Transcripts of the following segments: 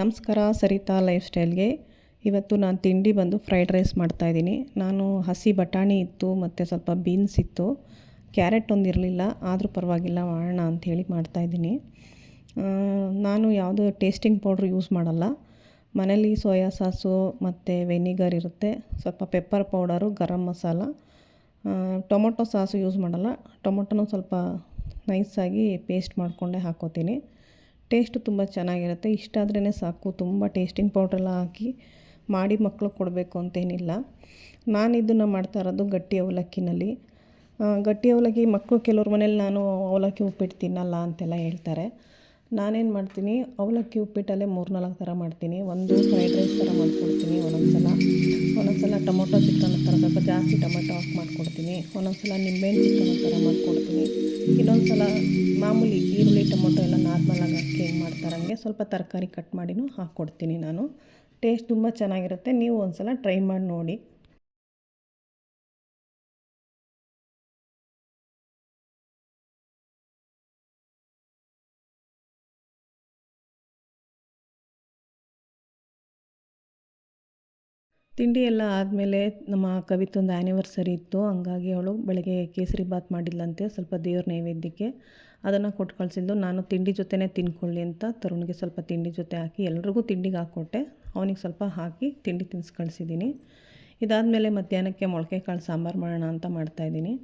ನಮಸ್ಕಾರ, ಸರಿತಾ ಲೈಫ್ ಸ್ಟೈಲ್ಗೆ. ಇವತ್ತು ನಾನು ತಿಂಡಿ ಬಂದು ಫ್ರೈಡ್ ರೈಸ್ ಮಾಡ್ತಾಯಿದ್ದೀನಿ ನಾನು ಹಸಿ ಬಟಾಣಿ ಇತ್ತು, ಮತ್ತು ಸ್ವಲ್ಪ ಬೀನ್ಸ್ ಇತ್ತು. ಕ್ಯಾರೆಟ್ ಒಂದು ಇರಲಿಲ್ಲ, ಆದರೂ ಪರವಾಗಿಲ್ಲ, ಮಾಡೋಣ ಅಂಥೇಳಿ ಮಾಡ್ತಾಯಿದ್ದೀನಿ ನಾನು ಯಾವುದೋ ಟೇಸ್ಟಿಂಗ್ ಪೌಡ್ರ್ ಯೂಸ್ ಮಾಡಲ್ಲ. ಮನೇಲಿ ಸೋಯಾ ಸಾಸು ಮತ್ತು ವೆನಿಗರ್ ಇರುತ್ತೆ. ಸ್ವಲ್ಪ pepper powder, garam masala. Tomato sauce use ಮಾಡಲ್ಲ. ಟೊಮೊಟೊನೂ ಸ್ವಲ್ಪ ನೈಸಾಗಿ ಪೇಸ್ಟ್ ಮಾಡಿಕೊಂಡೇ ಹಾಕ್ಕೋತೀನಿ ಟೇಸ್ಟು ತುಂಬ ಚೆನ್ನಾಗಿರುತ್ತೆ. ಇಷ್ಟ ಆದ್ರೇ ಸಾಕು. ತುಂಬ ಟೇಸ್ಟಿಂಗ್ ಪೌಡ್ರೆಲ್ಲ ಹಾಕಿ ಮಾಡಿ ಮಕ್ಳಿಗೆ ಕೊಡಬೇಕು ಅಂತೇನಿಲ್ಲ. ನಾನು ಇದನ್ನು ಮಾಡ್ತಾ ಇರೋದು ಗಟ್ಟಿ ಅವಲಕ್ಕಿನಲ್ಲಿ. ಗಟ್ಟಿ ಅವಲಕ್ಕಿ ಮಕ್ಕಳು ಕೆಲವ್ರ ಮನೇಲಿ ನಾನು ಅವಲಕ್ಕಿ ಉಪ್ಪಿಟ್ಟು ತಿನ್ನಲ್ಲ ಅಂತೆಲ್ಲ ಹೇಳ್ತಾರೆ. ನಾನೇನು ಮಾಡ್ತೀನಿ, ಅವಲಕ್ಕಿ ಉಪ್ಪಿಟ್ಟಲ್ಲೇ ಮೂರು ನಾಲ್ಕು ಥರ ಮಾಡ್ತೀನಿ. ಒಂದು ಫ್ರೈಡ್ ರೈಸ್ ಥರ ಮಾಡ್ಕೊಡ್ತೀನಿ ಒಂದೊಂದು ಸಲ ಒಂದೊಂದು ಸಲ ಟೊಮೊಟೊ ಚಿಕನ್ ಥರ ಸ್ವಲ್ಪ ಜಾಸ್ತಿ ಟೊಮೆಟೊ ಹಾಕಿ ಮಾಡ್ಕೊಡ್ತೀನಿ. ಒಂದೊಂದು ಸಲ ನಿಂಬೆಹಣ್ಣು ಚಿಕನ್ ಥರ ಮಾಡ್ಕೊಡ್ತೀನಿ. ಇನ್ನೊಂದು ಸಲ ಮಾಮೂಲಿ ಈರುಳ್ಳಿ, ಟೊಮೊಟೊ ಎಲ್ಲ ನಾರ್ಮಲಾಗಿ ಹಾಕಿ ಹೆಂಗೆ ಮಾಡ್ತಾರೆ ಹಂಗೆ ಸ್ವಲ್ಪ ತರಕಾರಿ ಕಟ್ ಮಾಡಿನೂ ಹಾಕ್ಕೊಡ್ತೀನಿ ನಾನು. ಟೇಸ್ಟ್ ತುಂಬ ಚೆನ್ನಾಗಿರುತ್ತೆ. ನೀವು ಒಂದು ಸಲ ಟ್ರೈ ಮಾಡಿ ನೋಡಿ. ತಿಂಡಿ ಎಲ್ಲ ಆದಮೇಲೆ ನಮ್ಮ ಕವಿತೊಂದು ಆ್ಯನಿವರ್ಸರಿ ಇತ್ತು. ಹಂಗಾಗಿ ಅವಳು ಬೆಳಗ್ಗೆ ಕೇಸರಿ ಬಾತ್ ಮಾಡಿದ್ಲಂತೆ. ಸ್ವಲ್ಪ ದೇವ್ರ ನೈವೇದ್ಯಕ್ಕೆ ಅದನ್ನು ಕೊಟ್ಟು ಕಳಿಸಿದ್ದು. ನಾನು ತಿಂಡಿ ಜೊತೆನೇ ತಿನ್ಕೊಳ್ಳಿ ಅಂತ ತರುಣಿಗೆ ಸ್ವಲ್ಪ ತಿಂಡಿ ಜೊತೆ ಹಾಕಿ ಎಲ್ರಿಗೂ ತಿಂಡಿಗೆ ಹಾಕ್ಕೊಟ್ಟೆ ಅವನಿಗೆ ಸ್ವಲ್ಪ ಹಾಕಿ ತಿಂಡಿ ತಿನ್ಸಿ ಕಳಿಸಿದ್ದೀನಿ. ಇದಾದಮೇಲೆ ಮಧ್ಯಾಹ್ನಕ್ಕೆ ಮೊಳಕೆ ಕಾಳು ಸಾಂಬಾರು ಮಾಡೋಣ ಅಂತ ಮಾಡ್ತಾಯಿದ್ದೀನಿ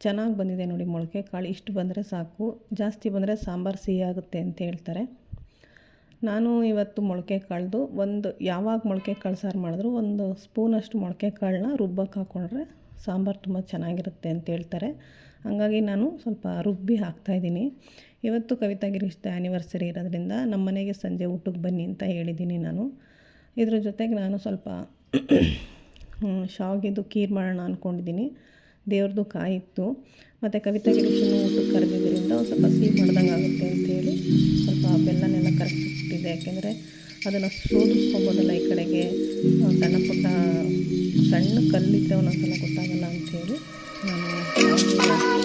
ಚೆನ್ನಾಗಿ ಬಂದಿದೆ ನೋಡಿ ಮೊಳಕೆ ಕಾಳು ಇಷ್ಟು ಬಂದರೆ ಸಾಕು. ಜಾಸ್ತಿ ಬಂದರೆ ಸಾಂಬಾರು ಸಿಹಿ ಆಗುತ್ತೆ ಅಂತ ಹೇಳ್ತಾರೆ. ನಾನು ಇವತ್ತು ಮೊಳಕೆ ಕಾಳ್ದು ಒಂದು, ಯಾವಾಗ ಮೊಳಕೆ ಕಾಳು ಸಾರು ಮಾಡಿದ್ರು ಒಂದು ಸ್ಪೂನಷ್ಟು ಮೊಳಕೆ ಕಾಳನ್ನ ರುಬ್ಬಕ್ಕೆ ಹಾಕ್ಕೊಂಡ್ರೆ ಸಾಂಬಾರು ತುಂಬ ಚೆನ್ನಾಗಿರುತ್ತೆ ಅಂತ ಹೇಳ್ತಾರೆ. ಹಾಗಾಗಿ ನಾನು ಸ್ವಲ್ಪ ರುಬ್ಬಿ ಹಾಕ್ತಾಯಿದ್ದೀನಿ ಇವತ್ತು ಕವಿತಾ ಗಿರೀಶ್ದ ಆ್ಯನಿವರ್ಸರಿ ಇರೋದ್ರಿಂದ ನಮ್ಮ ಮನೆಗೆ ಸಂಜೆ ಊಟಕ್ಕೆ ಬನ್ನಿ ಅಂತ ಹೇಳಿದ್ದೀನಿ ನಾನು. ಇದ್ರ ಜೊತೆಗೆ ನಾನು ಸ್ವಲ್ಪ ಶಾವಿಗೆದು ಖೀರ್ ಮಾಡೋಣ ಅಂದ್ಕೊಂಡಿದ್ದೀನಿ ದೇವ್ರದ್ದು ಕಾಯಿತ್ತು ಮತ್ತು ಕವಿತಾ ಗಿರೀಶನ್ನು ಊಟಕ್ಕೆ ಕರೆದಿದ್ದರಿಂದ ಒಂದು ಸ್ವಲ್ಪ ಸಿಹಿ ಮಾಡ್ದಂಗೆ ಆಗುತ್ತೆ ಅಂತೇಳಿ ಸ್ವಲ್ಪ ಬೆಲ್ಲನೆಲ್ಲ ಕರೆಕ್ಟಿದೆ ಯಾಕೆಂದರೆ ಅದನ್ನು ಶೋಧಿಸ್ಕೊಬೋದಲ್ಲ ಈ ಕಡೆಗೆ. ಸಣ್ಣ ಪುಟ್ಟ, ಸಣ್ಣ ಕಲ್ಲಿದ್ದರೆ ಒಂದೊಂದು ಸಲ ಗೊತ್ತಾಗಲ್ಲ ಅಂಥೇಳಿ ನಾನು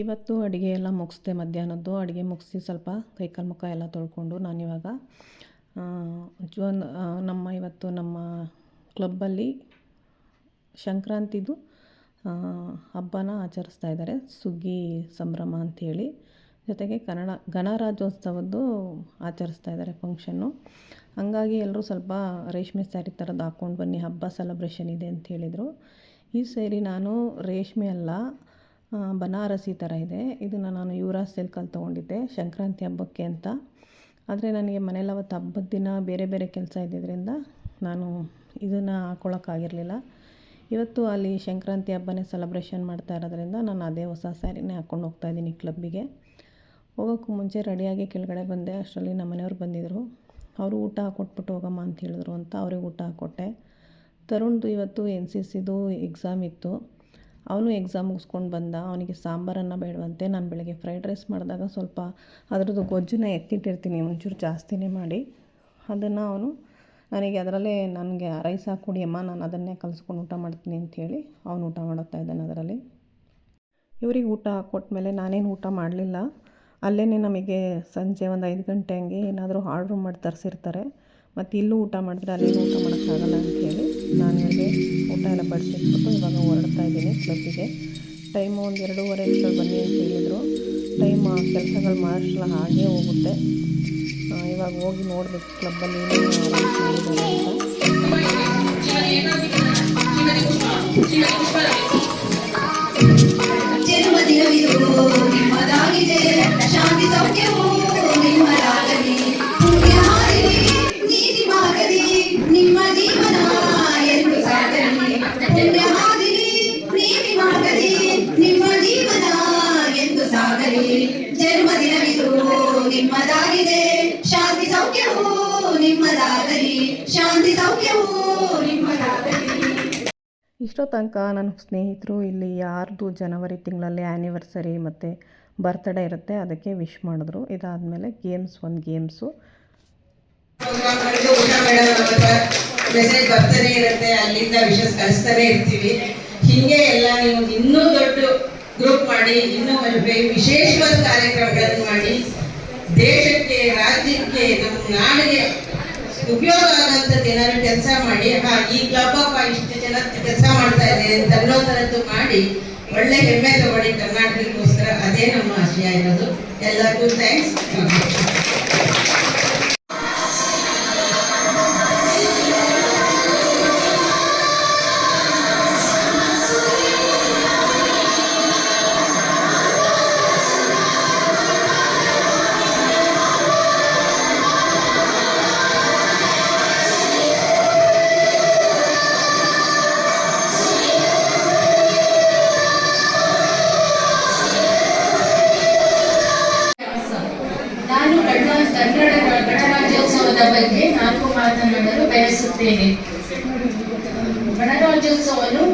ಇವತ್ತು ಅಡುಗೆ ಎಲ್ಲ ಮುಗಿಸ್ದೆ ಮಧ್ಯಾಹ್ನದ್ದು. ಅಡುಗೆ ಮುಗಿಸಿ ಸ್ವಲ್ಪ ಕೈಕಾಲು ಮುಖ ಎಲ್ಲ ತೊಳ್ಕೊಂಡು ನಾನಿವಾಗ ಜೋನ್ ನಮ್ಮ ಇವತ್ತು ನಮ್ಮ ಕ್ಲಬ್ಬಲ್ಲಿ ಸಂಕ್ರಾಂತಿದು ಹಬ್ಬನ ಆಚರಿಸ್ತಾ ಇದ್ದಾರೆ. ಸುಗ್ಗಿ ಸಂಭ್ರಮ ಅಂಥೇಳಿ. ಜೊತೆಗೆ ಕನ್ನಡ, ಗಣರಾಜ್ಯೋತ್ಸವದ್ದು ಆಚರಿಸ್ತಾ ಇದ್ದಾರೆ ಫಂಕ್ಷನ್ನು. ಹಂಗಾಗಿ ಎಲ್ಲರೂ ಸ್ವಲ್ಪ ರೇಷ್ಮೆ ಸ್ಯಾರಿ ಥರದ್ದು ಹಾಕ್ಕೊಂಡು ಬನ್ನಿ. ಹಬ್ಬ ಸೆಲೆಬ್ರೇಷನ್ ಇದೆ ಅಂತ ಹೇಳಿದರು ಈ ಸೇರಿ ನಾನು ರೇಷ್ಮೆ ಅಲ್ಲ ಬನಾರಸಿ ಥರ ಇದೆ. ಇದನ್ನು ನಾನು ಯುವರಾಜ್ ಸಿಲ್ಕಲ್ಲಿ ತೊಗೊಂಡಿದ್ದೆ ಸಂಕ್ರಾಂತಿ ಹಬ್ಬಕ್ಕೆ ಅಂತ. ಆದರೆ ನನಗೆ ಮನೇಲಿ ಅವತ್ತು ಹಬ್ಬದ ದಿನ ಬೇರೆ ಬೇರೆ ಕೆಲಸ ಇದ್ದಿದ್ದರಿಂದ ನಾನು ಇದನ್ನು ಹಾಕ್ಕೊಳಕ್ಕಾಗಿರಲಿಲ್ಲ ಇವತ್ತು ಅಲ್ಲಿ ಸಂಕ್ರಾಂತಿ ಹಬ್ಬನೇ ಸೆಲೆಬ್ರೇಷನ್ ಮಾಡ್ತಾ ಇರೋದ್ರಿಂದ ನಾನು ಅದೇ ಹೊಸ ಸ್ಯಾರಿನೇ ಹಾಕ್ಕೊಂಡು ಹೋಗ್ತಾ ಇದ್ದೀನಿ ಕ್ಲಬ್ಬಿಗೆ ಹೋಗೋಕ್ಕೂ ಮುಂಚೆ ರೆಡಿಯಾಗಿ ಕೆಳಗಡೆ ಬಂದೆ, ಅಷ್ಟರಲ್ಲಿ ನಮ್ಮ ಮನೆಯವ್ರು ಬಂದಿದ್ದರು ಅವರು ಊಟ ಹಾಕ್ಕೊಟ್ಬಿಟ್ಟು ಹೋಗಮ್ಮ ಅಂತ ಹೇಳಿದ್ರು ಅಂತ ಅವ್ರಿಗೆ ಊಟ ಹಾಕ್ಕೊಟ್ಟೆ ತರುಣ್ದು ಇವತ್ತು ಎನ್ ಸಿ ಸಿದು ಎಕ್ಸಾಮ್ ಇತ್ತು. ಅವನು ಎಕ್ಸಾಮ್ ಮುಗಿಸ್ಕೊಂಡು ಬಂದ, ಅವನಿಗೆ ಸಾಂಬಾರನ್ನು ಬೇಡವಂತೆ ನಾನು ಬೆಳಗ್ಗೆ ಫ್ರೈಡ್ ರೈಸ್ ಮಾಡಿದಾಗ ಸ್ವಲ್ಪ ಅದರದ್ದು ಗೊಜ್ಜನ್ನ ಎತ್ತಿಟ್ಟಿರ್ತೀನಿ, ಒಂಚೂರು ಜಾಸ್ತಿನೇ ಮಾಡಿ. ಅದನ್ನು ಅವನು, ನನಗೆ ಅದರಲ್ಲೇ ನನಗೆ ರೈಸ್ ಹಾಕ್ಕೊಡಿ ಅಮ್ಮ, ನಾನು ಅದನ್ನೇ ಕಲಿಸ್ಕೊಂಡು ಊಟ ಮಾಡ್ತೀನಿ ಅಂಥೇಳಿ ಅವನು ಊಟ ಮಾಡುತ್ತಾ ಇದ್ದಾನೆ ಅದರಲ್ಲಿ. ಇವರಿಗೆ ಊಟ ಹಾಕ್ಕೊಟ್ಮೇಲೆ ನಾನೇನು ಊಟ ಮಾಡಲಿಲ್ಲ. ಅಲ್ಲೇ ನಮಗೆ ಸಂಜೆ ಒಂದು ಐದು ಗಂಟೆ ಹಂಗೆ ಏನಾದರೂ ಆರ್ಡ್ರ್ ಮಾಡಿ ತರಿಸಿರ್ತಾರೆ. ಮತ್ತು ಇಲ್ಲೂ ಊಟ ಮಾಡಿದ್ರೆ ಅಲ್ಲೇನು ಊಟ ಮಾಡೋಕ್ಕಾಗಲ್ಲ ಅಂಥೇಳಿ ನಾನು ಊಟ ಎಲ್ಲ ಬಡಿಸಿಟ್ಬಿಟ್ಟು ಇವಾಗ ಹೊರಡ್ತಾ ಇದ್ದೀನಿ ಕ್ಲಬ್ಬಿಗೆ ಟೈಮು ಒಂದು ಎರಡೂವರೆ ಅಷ್ಟರಲ್ಲಿ ಬನ್ನಿ ಅಂತ ಹೇಳಿದರು. ಟೈಮ್ ಕೆಲಸಗಳು ಮಾಡೋಷ್ಟಲ್ಲ ಹಾಗೇ ಹೋಗುತ್ತೆ. ಇವಾಗ ಹೋಗಿ ನೋಡಬೇಕು ಕ್ಲಬ್ಬಲ್ಲಿ ಏನೇನು ಅಂತ. ಸೌಖ್ಯವೂ ನಿಮ್ಮದಾಗಲಿ. ಶಾಂತಿ ಸೌಖ್ಯವೂ ನಿಮ್ಮದಾಗಲಿ. ಇಷ್ಟೋ ತನಕ ನನ್ನ ಸ್ನೇಹಿತರು ಇಲ್ಲಿ ಯಾರ್ದು ಜನವರಿ ತಿಂಗಳಲ್ಲಿ ಆ್ಯನಿವರ್ಸರಿ ಮತ್ತು ಬರ್ತ್ಡೇ ಇರುತ್ತೆ ಅದಕ್ಕೆ ವಿಶ್ ಮಾಡಿದ್ರು. ಇದಾದಮೇಲೆ ಗೇಮ್ಸ್ ಒಂದು ಗೇಮ್ಸು ಮೆಸೇಜ್ ಬರ್ತಾನೆ ಇರುತ್ತೆ ಅಲ್ಲಿಂದ ವಿಷಸ್ ಕಳಿಸ್ತಾನೆ ಇರ್ತೀವಿ. ಹಿಂಗೆ ಎಲ್ಲ ನೀವು ಇನ್ನೂ ದೊಡ್ಡ ಗ್ರೂಪ್ ಮಾಡಿ ಇನ್ನೂ ವಿಶೇಷವಾದ ಕಾರ್ಯಕ್ರಮಗಳನ್ನು ಮಾಡಿ. ದೇಶಕ್ಕೆ, ರಾಜ್ಯಕ್ಕೆ, ನಮ್ಮ ನಾಡಿಗೆ ಉಪಯೋಗ ಆಗುವಂಥದ್ದು ಏನಾದ್ರು ಕೆಲಸ ಮಾಡಿ ಹಾ ಈ ಕ್ಲಬ್ ಅಪ್ಪ ಇಷ್ಟು ಜನ ಕೆಲಸ ಮಾಡ್ತಾ ಇದೆ ಅಂತ ಅನ್ನೋ ಥರದ್ದು ಮಾಡಿ ಒಳ್ಳೆ ಹೆಮ್ಮೆ ತಗೊಳ್ಳಿ ಕರ್ನಾಟಕಕ್ಕೋಸ್ಕರ. ಅದೇ ನಮ್ಮ ಆಶಯ ಇರೋದು ಎಲ್ಲರಿಗೂ ಥ್ಯಾಂಕ್ಸ್ ಬಗ್ಗೆ ನಾಲ್ಕು ಮಾತನಾಡಲು ಬಯಸುತ್ತೇನೆ. ಗಣರಾಜ್ಯೋತ್ಸವವನ್ನು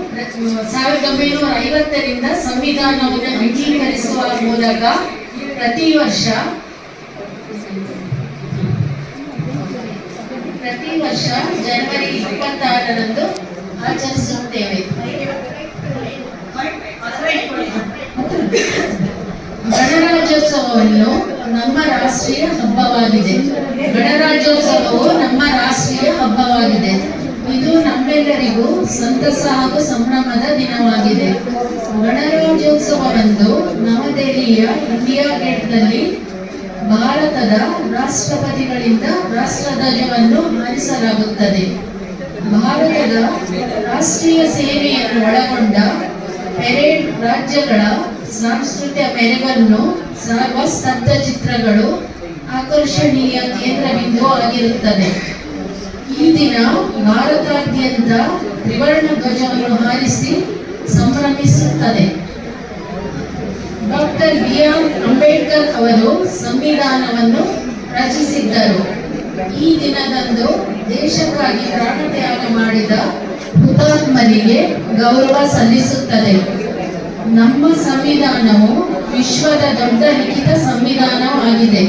ಸಾವಿರದ ಒಂಬೈನೂರ ಐವತ್ತರಿಂದ ಸಂವಿಧಾನವನ್ನು ಅಂಗೀಕರಿಸುವ ಮೂಲಕ ಪ್ರತಿ ವರ್ಷ ಪ್ರತಿ ವರ್ಷ ಜನವರಿ ಇಪ್ಪತ್ತಾರರಂದು ಆಚರಿಸುತ್ತೇವೆ. ಗಣರಾಜ್ಯೋತ್ಸವವನ್ನು ನಮ್ಮ ರಾಷ್ಟ್ರೀಯ ಹಬ್ಬವಾಗಿದೆ. ಗಣರಾಜ್ಯೋತ್ಸವವು ನಮ್ಮ ರಾಷ್ಟ್ರೀಯ ಹಬ್ಬವಾಗಿದೆ. ಇದು ನಮ್ಮೆಲ್ಲರಿಗೂ ಸಂತಸ ಹಾಗೂ ಸಂಭ್ರಮದ ದಿನವಾಗಿದೆ. ಗಣರಾಜ್ಯೋತ್ಸವವಂದು ನವದೆಹಲಿಯ ಇಂಡಿಯಾ ಗೇಟ್ನಲ್ಲಿ ಭಾರತದ ರಾಷ್ಟ್ರಪತಿಗಳಿಂದ ರಾಷ್ಟ್ರಧ್ವಜವನ್ನು ಹಾರಿಸಲಾಗುತ್ತದೆ. ಭಾರತದ ರಾಷ್ಟ್ರೀಯ ಸೇವೆಯನ್ನು ಒಳಗೊಂಡ ಪೆರೇಡ್ ರಾಜ್ಯಗಳ ಸಾಂಸ್ಕೃತಿಕ ಮೆರವನ್ನು ಸರ್ವ ಸ್ತಬ್ಧ ಸ್ತಬ್ಧಚಿತ್ರಗಳು ಆಕರ್ಷಣೀಯ ಕೇಂದ್ರಬಿಂದು ಆಗಿರುತ್ತದೆ. ಈ ದಿನ ಭಾರತಾದ್ಯಂತ ತ್ರಿವರ್ಣ ಧ್ವಜವನ್ನು ಹಾರಿಸಿ ಸಂಭ್ರಮಿಸುತ್ತದೆ. ಡಾಕ್ಟರ್ ಬಿ ಆರ್ ಅಂಬೇಡ್ಕರ್ ಅವರು ಸಂವಿಧಾನವನ್ನು ರಚಿಸಿದ್ದರು. ಈ ದಿನದಂದು ದೇಶಕ್ಕಾಗಿ ಪ್ರಾಣತ್ಯಾಗ ಮಾಡಿದ ಹುತಾತ್ಮರಿಗೆ ಗೌರವ ಸಲ್ಲಿಸುತ್ತದೆ. ನಮ್ಮ ಸಂವಿಧಾನವು ವಿಶ್ವದ ದೊಡ್ಡ ಲಿಖಿತ ಸಂವಿಧಾನವಾಗಿದೆ.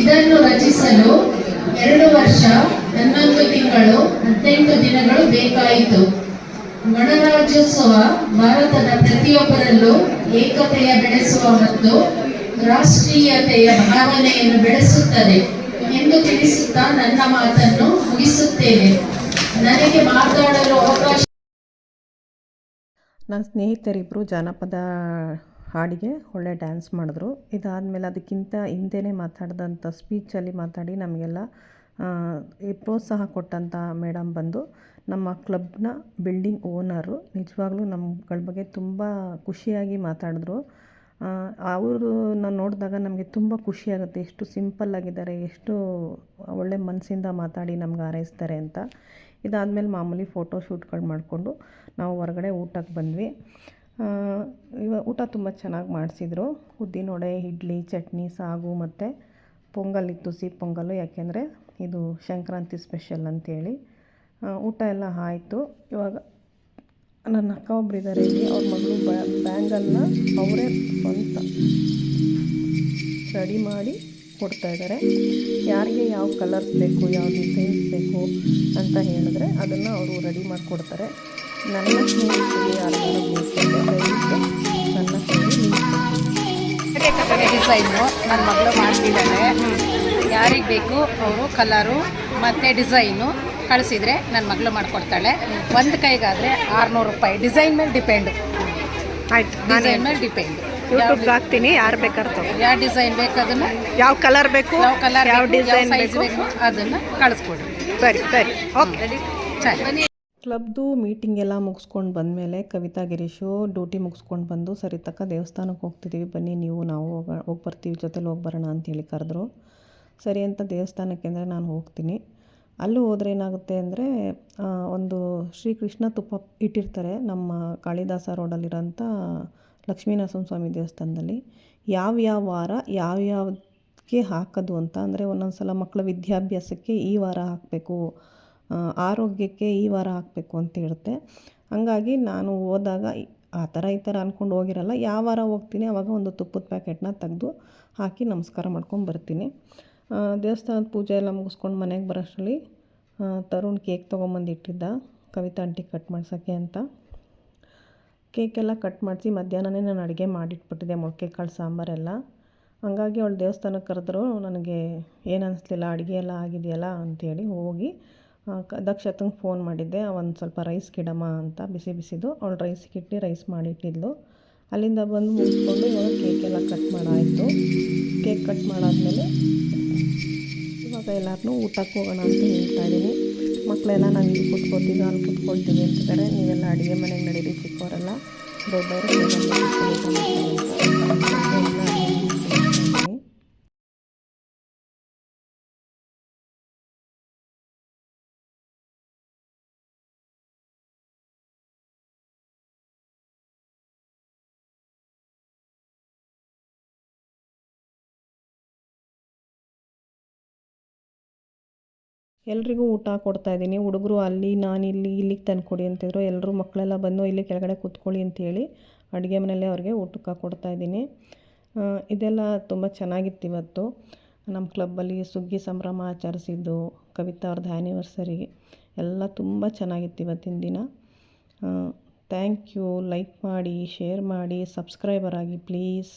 ಇದನ್ನು ರಚಿಸಲು ಎರಡು ವರ್ಷ, ಹನ್ನೊಂದು ತಿಂಗಳು, ಹದಿನೆಂಟು ದಿನಗಳು ಬೇಕಾಯಿತು. ಗಣರಾಜ್ಯೋತ್ಸವ ಭಾರತದ ಪ್ರತಿಯೊಬ್ಬರಲ್ಲೂ ಏಕತೆಯ ಬೆಳೆಸುವ ಮತ್ತು ರಾಷ್ಟ್ರೀಯತೆಯ ಭಾವನೆಯನ್ನು ಬೆಳೆಸುತ್ತದೆ ಎಂದು ತಿಳಿಸುತ್ತಾ ನನ್ನ ಮಾತನ್ನು ಮುಗಿಸುತ್ತೇನೆ. ನನಗೆ ಮಾತಾಡಲು ಅವಕಾಶ ನನ್ನ ಸ್ನೇಹಿತರಿಬ್ಬರು ಜಾನಪದ ಹಾಡಿಗೆ ಒಳ್ಳೆ ಡ್ಯಾನ್ಸ್ ಮಾಡಿದ್ರು. ಇದಾದಮೇಲೆ ಅದಕ್ಕಿಂತ ಹಿಂದೆನೇ ಮಾತಾಡಿದಂಥ ಸ್ಪೀಚಲ್ಲಿ ಮಾತಾಡಿ ನಮಗೆಲ್ಲ ಪ್ರೋತ್ಸಾಹ ಕೊಟ್ಟಂಥ ಮೇಡಮ್ ಬಂದು ನಮ್ಮ ಕ್ಲಬ್ನ ಬಿಲ್ಡಿಂಗ್ ಓನರು ನಿಜವಾಗ್ಲೂ ನಮ್ಗಳ ಬಗ್ಗೆ ತುಂಬ ಖುಷಿಯಾಗಿ ಮಾತಾಡಿದ್ರು. ಅವರು ನಾನು ನೋಡಿದಾಗ ನಮಗೆ ತುಂಬ ಖುಷಿಯಾಗುತ್ತೆ ಎಷ್ಟು ಸಿಂಪಲ್ಲಾಗಿದ್ದಾರೆ ಎಷ್ಟು ಒಳ್ಳೆ ಮನಸ್ಸಿಂದ ಮಾತಾಡಿ ನಮ್ಗೆ ಹಾರೈಸ್ತಾರೆ ಅಂತ. ಇದಾದಮೇಲೆ ಮಾಮೂಲಿ ಫೋಟೋ ಶೂಟ್ಗಳು ಮಾಡಿಕೊಂಡು ನಾವು ಹೊರಗಡೆ ಊಟಕ್ಕೆ ಬಂದ್ವಿ. ಇವ ಊಟ ತುಂಬ ಚೆನ್ನಾಗಿ ಮಾಡಿಸಿದ್ರು. ಉದ್ದಿನವಡೆ ಇಡ್ಲಿ, ಚಟ್ನಿ, ಸಾಗು ಮತ್ತು ಪೊಂಗಲ್ ಇತ್ತು ಸಿಹಿ ಪೊಂಗಲ್ಲು ಯಾಕೆಂದರೆ ಇದು ಸಂಕ್ರಾಂತಿ ಸ್ಪೆಷಲ್ ಅಂತೇಳಿ. ಊಟ ಎಲ್ಲ ಆಯಿತು. ಇವಾಗ ನನ್ನ ಅಕ್ಕ ಒಬ್ರು ಇದ್ದಾರೆ ಇಲ್ಲಿ ಅವ್ರ ಮಗಳು ಬ್ಯಾಂಗಲ್ನ ಅವರೇ ಸ್ವಂತ ರೆಡಿ ಮಾಡಿ ಕೊಡ್ತಾ ಇದ್ದಾರೆ ಯಾರಿಗೆ ಯಾವ ಕಲರ್ಸ್ ಬೇಕು ಯಾವ ಡಿಸೈನ್ಸ್ ಬೇಕು ಅಂತ ಹೇಳಿದ್ರೆ ಅದನ್ನು ಅವರು ರೆಡಿ ಮಾಡಿ ಕೊಡ್ತಾರೆ ನನ್ನ ಸ್ನೇಹಿತರಿಗೆ ಅಂದರೆ ದಯವಿಟ್ಟು ನನ್ನ ಡಿಸೈನು ನನ್ನ ಮಗಳು ಮಾಡ್ತಿದ್ದಾಳೆ. ಯಾರಿಗೆ ಬೇಕು? ಅವರು ಕಲರು ಮತ್ತು ಡಿಸೈನು ಕಳಿಸಿದರೆ ನನ್ನ ಮಗಳು ಮಾಡಿಕೊಡ್ತಾಳೆ. ಒಂದು ಕೈಗಾದರೆ ಆರುನೂರು ರೂಪಾಯಿ. ಡಿಸೈನ್ ಮೇಲೆ ಡಿಪೆಂಡು. ಆಯ್ತು ಡಿಸೈನ್ ಮೇಲೆ ಡಿಪೆಂಡ್. ಯೂಟ್ಯೂಬ್ಗೆ ಹಾಕ್ತೀನಿ ಯಾರು ಬೇಕಾದ್ರೆ ತಗೋ. ಯಾವ ಡಿಸೈನ್ ಬೇಕು ಅದನ್ನು? ಯಾವ ಕಲರ್ ಬೇಕು ಯಾವ ಕಲರ್ ಯಾವ ಡಿಸೈನ್ ಬೇಕು? ಅದನ್ನು ಕಳಿಸ್ಕೊಡಿ. ಸರಿ ಸರಿ ಓಕೆ. ಸರಿ. ಕ್ಲಬ್ದು ಮೀಟಿಂಗ್ ಎಲ್ಲ ಮುಗಿಸ್ಕೊಂಡು ಬಂದಮೇಲೆ ಕವಿತಾ, ಗಿರೀಶು ಡ್ಯೂಟಿ ಮುಗಿಸ್ಕೊಂಡು ಬಂದು ಸರಿ ತಕ್ಕ ದೇವಸ್ಥಾನಕ್ಕೆ ಹೋಗ್ತಿದ್ದೀವಿ ಬನ್ನಿ, ನೀವು, ನಾವು ಹೋಗ, ಹೋಗಿ ಬರ್ತೀವಿ, ಜೊತೆಲಿ ಹೋಗಿ ಬರೋಣ ಅಂತೇಳಿ ಕರೆದ್ರು. ಸರಿ ಅಂತ ದೇವಸ್ಥಾನಕ್ಕೆ ಅಂದರೆ ನಾನು ಹೋಗ್ತೀನಿ. ಅಲ್ಲೂ ಹೋದ್ರೆ ಏನಾಗುತ್ತೆ ಅಂದರೆ ಒಂದು ಶ್ರೀಕೃಷ್ಣ ತುಪ್ಪ ಇಟ್ಟಿರ್ತಾರೆ ನಮ್ಮ ಕಾಳಿದಾಸ ರೋಡಲ್ಲಿರೋಂಥ ಲಕ್ಷ್ಮೀನರಸಿಂಹ ಸ್ವಾಮಿ ದೇವಸ್ಥಾನದಲ್ಲಿ. ಯಾವ್ಯಾವ ವಾರ ಯಾವ್ಯಾವಕ್ಕೆ ಹಾಕೋದು ಅಂತ ಅಂದರೆ ಒಂದೊಂದು ಸಲ ಮಕ್ಕಳ ವಿದ್ಯಾಭ್ಯಾಸಕ್ಕೆ ಈ ವಾರ ಹಾಕಬೇಕು. ಆರೋಗ್ಯಕ್ಕೆ ಈ ವಾರ ಹಾಕಬೇಕು ಅಂತ ಇರುತ್ತೆ ಹಂಗಾಗಿ ನಾನು ಹೋದಾಗ ಆ ಥರ ಈ ಥರ ಅಂದ್ಕೊಂಡು ಹೋಗಿರಲ್ಲ, ಯಾವ ವಾರ ಹೋಗ್ತೀನಿ ಆವಾಗ ಒಂದು ತುಪ್ಪದ ಪ್ಯಾಕೆಟ್ನ ತೆಗೆದು ಹಾಕಿ ನಮಸ್ಕಾರ ಮಾಡ್ಕೊಂಡು ಬರ್ತೀನಿ. ದೇವಸ್ಥಾನದ ಪೂಜೆ ಎಲ್ಲ ಮುಗಿಸ್ಕೊಂಡು ಮನೆಗೆ ಬರೋಷ್ಟರಲ್ಲಿ ತರುಣ್ ಕೇಕ್ ತೊಗೊಂಬಂದು ಇಟ್ಟಿದ್ದ, ಕವಿತಾ ಆಂಟಿ ಕಟ್ ಮಾಡ್ಸೋಕ್ಕೆ ಅಂತ. ಕೇಕೆಲ್ಲ ಕಟ್ ಮಾಡಿಸಿ ಮಧ್ಯಾಹ್ನನೇ ನಾನು ಅಡುಗೆ ಮಾಡಿಟ್ಬಿಟ್ಟಿದ್ದೆ, ಮೊಳಕೆ ಕಾಳು ಸಾಂಬಾರೆಲ್ಲ ಹಂಗಾಗಿ ಅವಳು ದೇವಸ್ಥಾನಕ್ಕೆ ಕರೆದ್ರು, ನನಗೆ ಏನು ಅನ್ನಿಸ್ಲಿಲ್ಲ ಅಡುಗೆ ಎಲ್ಲ ಆಗಿದೆಯಲ್ಲ ಅಂಥೇಳಿ ಹೋಗಿ ದಕ್ಷತಂಗೆ ಫೋನ್ ಮಾಡಿದ್ದೆ. ಒಂದು ಸ್ವಲ್ಪ ರೈಸ್ ಗಿಡಮ್ಮ ಅಂತ ಬಿಸಿ ಬಿಸಿದು. ಅವಳು ರೈಸ್ ಇಟ್ಟು ರೈಸ್ ಮಾಡಿಟ್ಟಿದ್ಲು. ಅಲ್ಲಿಂದ ಬಂದು ಮುಗಿಸ್ಕೊಂಡು ಇವಾಗ ಕೇಕೆಲ್ಲ ಕಟ್ ಮಾಡಾಯಿತು. ಕೇಕ್ ಕಟ್ ಮಾಡಾದ್ಮೇಲೆ ಇವಾಗ ಎಲ್ಲರನ್ನೂ ಊಟಕ್ಕೆ ಹೋಗೋಣ ಅಂತ ಹೇಳ್ತಾ ಇದ್ದೀನಿ. ಮಕ್ಕಳೆಲ್ಲ ನಾನು ಇಲ್ಲಿ ಕುತ್ಕೋತೀವಿ ಅಲ್ಲಿ ಕುತ್ಕೊಳ್ತೀವಿ ಅಂತಿದ್ದಾರೆ. ನೀವೆಲ್ಲ ಅಡುಗೆ ಮನೆಗೆ ನಡೀರಿ ಚಿಕ್ಕವರೆಲ್ಲ. ದೊಡ್ಡವರು ಎಲ್ರಿಗೂ ಊಟ ಕೊಡ್ತಾ ಇದ್ದೀನಿ. ಹುಡುಗರು ಅಲ್ಲಿ, ನಾನು ಇಲ್ಲಿ, ಇಲ್ಲಿಗೆ ತಂದುಕೊಡಿ ಅಂತಿದ್ರು. ಎಲ್ಲರೂ ಮಕ್ಕಳೆಲ್ಲ ಬಂದು ಇಲ್ಲಿ ಕೆಳಗಡೆ ಕೂತ್ಕೊಳ್ಳಿ ಅಂತೇಳಿ ಅಡುಗೆ ಮನೆಯಲ್ಲೇ ಅವ್ರಿಗೆ ಊಟಕ್ಕೆ ಕೊಡ್ತಾ ಇದ್ದೀನಿ. ಇದೆಲ್ಲ ತುಂಬ ಚೆನ್ನಾಗಿತ್ತು ಇವತ್ತು. ನಮ್ಮ ಕ್ಲಬ್ಬಲ್ಲಿ ಸುಗ್ಗಿ ಸಂಭ್ರಮ ಆಚರಿಸಿದ್ದು, ಕವಿತಾ ಅವ್ರದ್ದು ಆ್ಯನಿವರ್ಸರಿ ಎಲ್ಲ ತುಂಬ ಚೆನ್ನಾಗಿತ್ತು ಇವತ್ತಿನ ದಿನ. ಥ್ಯಾಂಕ್ ಯು ಲೈಕ್ ಮಾಡಿ ಶೇರ್ ಮಾಡಿ ಸಬ್ಸ್ಕ್ರೈಬರ್ ಆಗಿ ಪ್ಲೀಸ್